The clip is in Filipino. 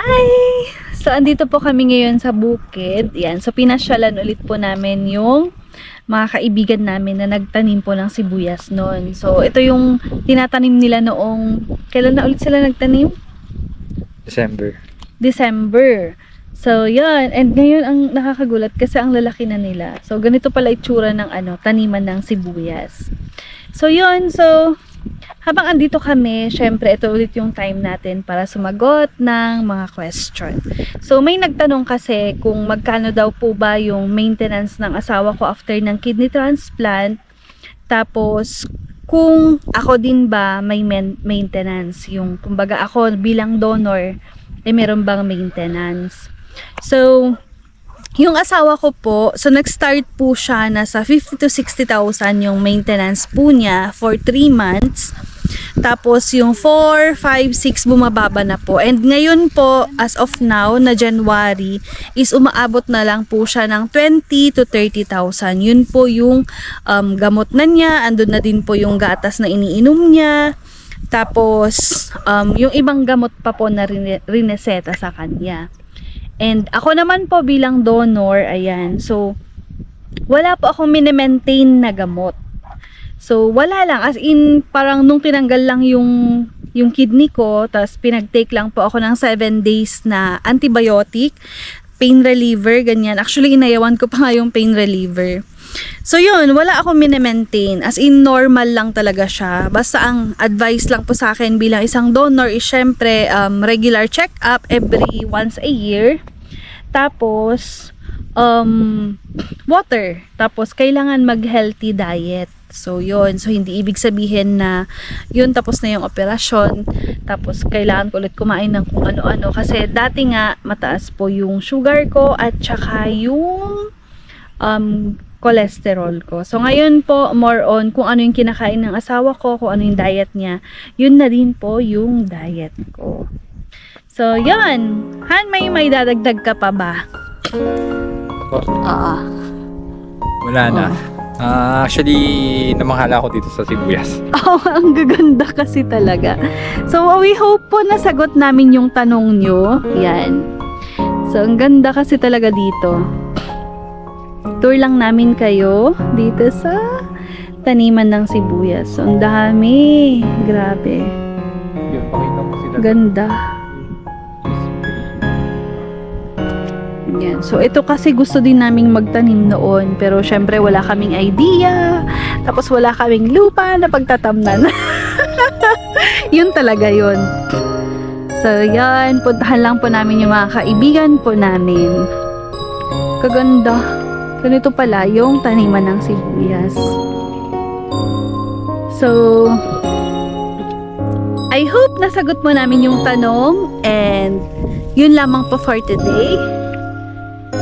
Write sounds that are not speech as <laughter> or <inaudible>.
Hi! So, andito po kami ngayon sa bukid. Yan. So, pinasyalan ulit po namin yung mga kaibigan namin na nagtanim po ng sibuyas noon. So, ito yung tinatanim nila noong... Kailan na ulit sila nagtanim? December. December. So, yan. And ngayon, ang nakakagulat kasi ang lalaki na nila. So, ganito pala itsura ng ano, taniman ng sibuyas. So, yun. So, habang andito kami, syempre, ito ulit yung time natin para sumagot ng mga question. So, may nagtanong kasi kung magkano daw po ba yung maintenance ng asawa ko after ng kidney transplant. Tapos, kung ako din ba may maintenance, yung kumbaga ako bilang donor, eh meron bang maintenance. So, yung asawa ko po, so nag-start po siya na sa 50 to 60,000 yung maintenance po niya for 3 months. Tapos yung 4, 5, 6 bumababa na po. And ngayon po, as of now, na January, is umaabot na lang po siya ng 20 to 30,000. Yun po yung um, gamot na niya, andun na din po yung gatas na iniinom niya. Tapos, um, yung ibang gamot pa po na rine- rineseta sa kanya. And ako naman po bilang donor, ayan. So, wala po akong mini-maintain na gamot. So, wala lang. As in, parang nung tinanggal lang yung, yung kidney ko, tapos pinag-take lang po ako ng 7 days na antibiotic, pain reliever, ganyan. Actually, inayawan ko pa nga yung pain reliever. So yun, wala akong mini-maintain. As in, normal lang talaga siya. Basta ang advice lang po sa akin bilang isang donor is syempre um, regular check-up every once a year. Tapos, um, water. Tapos, kailangan mag-healthy diet. So, yun. So, hindi ibig sabihin na yun, tapos na yung operasyon. Tapos, kailangan ko ulit kumain ng kung ano-ano. Kasi, dati nga, mataas po yung sugar ko at saka yung um, cholesterol ko. So, ngayon po, more on kung ano yung kinakain ng asawa ko, kung ano yung diet niya, yun na din po yung diet ko. So, yun. Han, may may dadagdag ka pa ba? Oo. Wala na. Ah, actually, namanghala ako dito sa sibuyas. <laughs> Oh, ang gaganda kasi talaga. So, we hope po nasagot namin yung tanong nyo. Yan. So, ang ganda kasi talaga dito. Tour lang namin kayo dito sa taniman ng sibuyas. So, ang dami. Grabe. Yun, pakita mo sila. Ganda. Yan. So, ito kasi gusto din naming magtanim noon. Pero, syempre, wala kaming idea. Tapos, wala kaming lupa na pagtatamnan. <laughs> yun talaga yun. So, yan. Puntahan lang po namin yung mga kaibigan po namin. Kaganda. Ganito pala yung taniman ng sibuyas. So, I hope nasagot mo namin yung tanong and yun lamang po for today.